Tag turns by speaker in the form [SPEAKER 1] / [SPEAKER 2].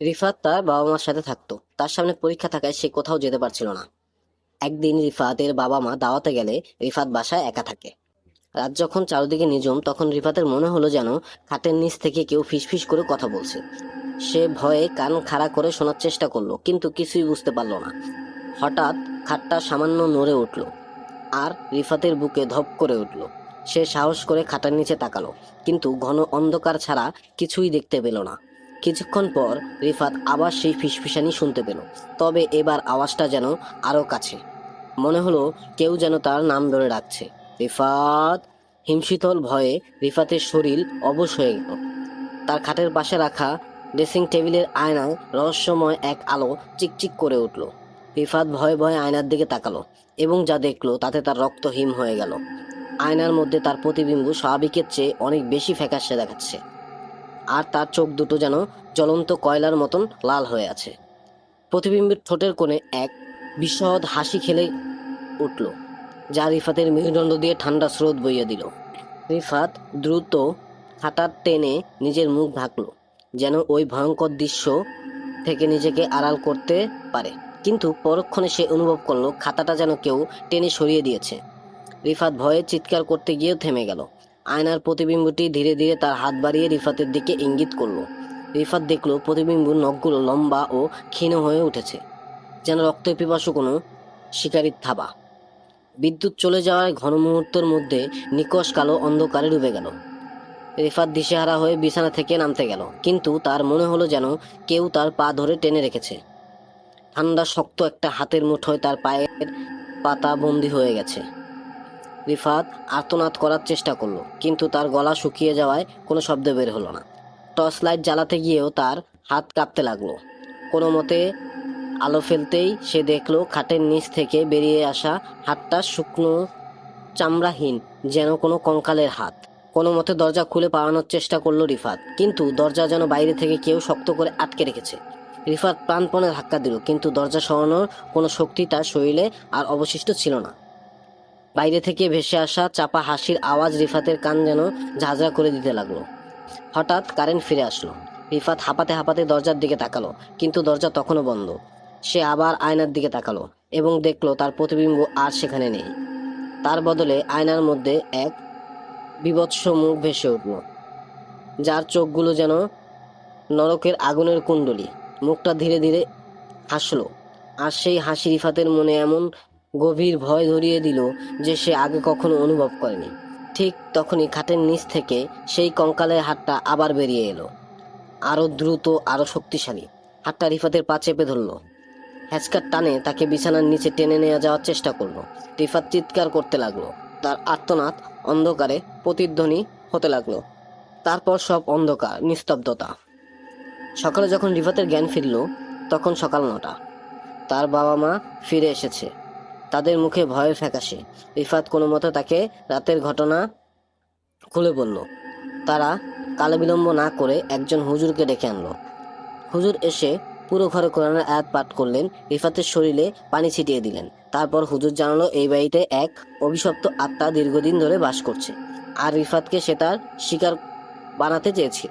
[SPEAKER 1] রিফাত তার বাবা মার সাথে থাকতো। তার সামনে পরীক্ষা থাকায় সে কোথাও যেতে পারছিল না। একদিন রিফাতের বাবা মা দাওয়াতে গেলে রিফাত বাসায় একা থাকে। রাত যখন চারদিকে নিঝুম, তখন রিফাতের মনে হলো যেন খাটের নিচ থেকে কেউ ফিসফিস করে কথা বলছে। সে ভয়ে কান খাড়া করে শোনার চেষ্টা করল, কিন্তু কিছুই বুঝতে পারল না। হঠাৎ খাটটা সামান্য নড়ে উঠল আর রিফাতের বুকে ধপ করে উঠল। সে সাহস করে খাটার নিচে তাকালো, কিন্তু ঘন অন্ধকার ছাড়া কিছুই দেখতে পেল না। কিছুক্ষণ পর রিফাত আবার সেই ফিসফিসানি শুনতে পেল। তবে এবার আওয়াজটা যেন আরও কাছে। মনে হলো কেউ যেন তার নাম ধরে ডাকছে। রিফাত! হিমশীতল ভয়ে রিফাতের শরীর অবশ হয়ে গেল। তার খাটের পাশে রাখা ড্রেসিং টেবিলের আয়নায় রহস্যময় এক আলো চিকচিক করে উঠল। রিফাত ভয়ে ভয়ে আয়নার দিকে তাকালো এবং যা দেখল তাতে তার রক্ত হিম হয়ে গেল। আয়নার মধ্যে তার প্রতিবিম্ব স্বাভাবিকের চেয়ে অনেক বেশি ফ্যাকাশে দেখাচ্ছে। আর তার চোখ দুটো যেন জ্বলন্ত কয়লার মতন লাল হয়ে আছে। প্রতিবিম্বের ঠোঁটের কোণে এক বিশদ হাসি খেলে উঠল, যা রিফাতের মেরুদণ্ড দিয়ে ঠান্ডা স্রোত বইয়ে দিল। রিফাত দ্রুত খাটার টেনে নিজের মুখ ঢাকলো, যেন ওই ভয়ঙ্কর দৃশ্য থেকে নিজেকে আড়াল করতে পারে। কিন্তু পরক্ষণে সে অনুভব করল, খাতাটা যেন কেউ টেনে সরিয়ে দিয়েছে। রিফাত ভয়ে চিৎকার করতে গিয়েও থেমে গেল। আয়নার প্রতিবিম্বটি ধীরে ধীরে তার হাত বাড়িয়ে রিফাতের দিকে ইঙ্গিত করল। রিফাত দেখল প্রতিবিম্বর নখগুলো লম্বা ও ক্ষীণ হয়ে উঠেছে, যেন রক্ত পিপাসু কোনো শিকারির থাবা। বিদ্যুৎ চলে যাওয়ার ঘন মুহূর্তের মধ্যে নিকশ কালো অন্ধকারে ডুবে গেল। রিফাত দিশেহারা হয়ে বিছানা থেকে নামতে গেল, কিন্তু তার মনে হলো যেন কেউ তার পা ধরে টেনে রেখেছে। ঠান্ডা শক্ত একটা হাতের মুঠোয় তার পায়ের পাতা বন্দি হয়ে গেছে। রিফাত আর্তনাদ করার চেষ্টা করল, কিন্তু তার গলা শুকিয়ে যাওয়ায় কোনো শব্দ বের হলো না। টর্চ লাইট জ্বালাতে গিয়েও তার হাত কাঁপতে লাগল। কোনো মতে আলো ফেলতেই সে দেখল খাটের নিচ থেকে বেরিয়ে আসা হাতটা শুকনো, চামড়াহীন, যেন কোনো কঙ্কালের হাত। কোনো মতে দরজা খুলে পালানোর চেষ্টা করল রিফাত, কিন্তু দরজা যেন বাইরে থেকে কেউ শক্ত করে আটকে রেখেছে। রিফাত প্রাণপণে ধাক্কা দিল, কিন্তু দরজা সরানোর কোনো শক্তি তার শরীরে আর অবশিষ্ট ছিল না। বাইরে থেকে ভেসে আসা চাপা হাসির আওয়াজ রিফাতের কান যেন ঝাঁঝরা করে দিতে লাগল। হঠাৎ কারেন্ট ফিরে আসলো। রিফাত হাঁপাতে হাঁপাতে দরজার দিকে তাকালো, কিন্তু দরজা তখনও বন্ধ। সে আবার আয়নার দিকে তাকালো এবং দেখল তার প্রতিবিম্ব আর সেখানে নেই। তার বদলে আয়নার মধ্যে এক বিভৎস মুখ ভেসে উঠল, যার চোখগুলো যেন নরকের আগুনের কুণ্ডলি। মুখটা ধীরে ধীরে হাসলো, আর সেই হাসি রিফাতের মনে এমন গভীর ভয় ধরিয়ে দিল যে সে আগে কখনো অনুভব করেনি। ঠিক তখনই খাটের নিচ থেকে সেই কঙ্কালের হাতটা আবার বেরিয়ে এলো। আরও দ্রুত আরও শক্তিশালী। হাতটা রিফাতের পা চেপে ধরলো। হ্যাচকার টানে তাকে বিছানার নিচে টেনে নিয়ে যাওয়ার চেষ্টা করল। রিফাত চিৎকার করতে লাগল। তার আর্তনাদ অন্ধকারে প্রতিধ্বনি হতে লাগল। তারপর সব অন্ধকার, নিস্তব্ধতা। সকালে যখন রিফাতের জ্ঞান ফিরল, তখন সকাল নটা। তার বাবা মা ফিরে এসেছে। তাদের মুখে ভয়ের ফ্যাকাশে। রিফাত কোনো মতো তাকে রাতের ঘটনা খুলে বলল। তারা কালে বিলম্ব না করে একজন হুজুরকে ডেকে আনলো। হুজুর এসে পুরো ঘরে কোরআনের আয়াত পাঠ করলেন, রিফাতের শরীরে পানি ছিটিয়ে দিলেন। তারপর হুজুর জানালো, এই বাড়িতে এক অভিশপ্ত আত্মা দীর্ঘদিন ধরে বাস করছে। আর রিফাতকে সে তার শিকার বানাতে চেয়েছিল।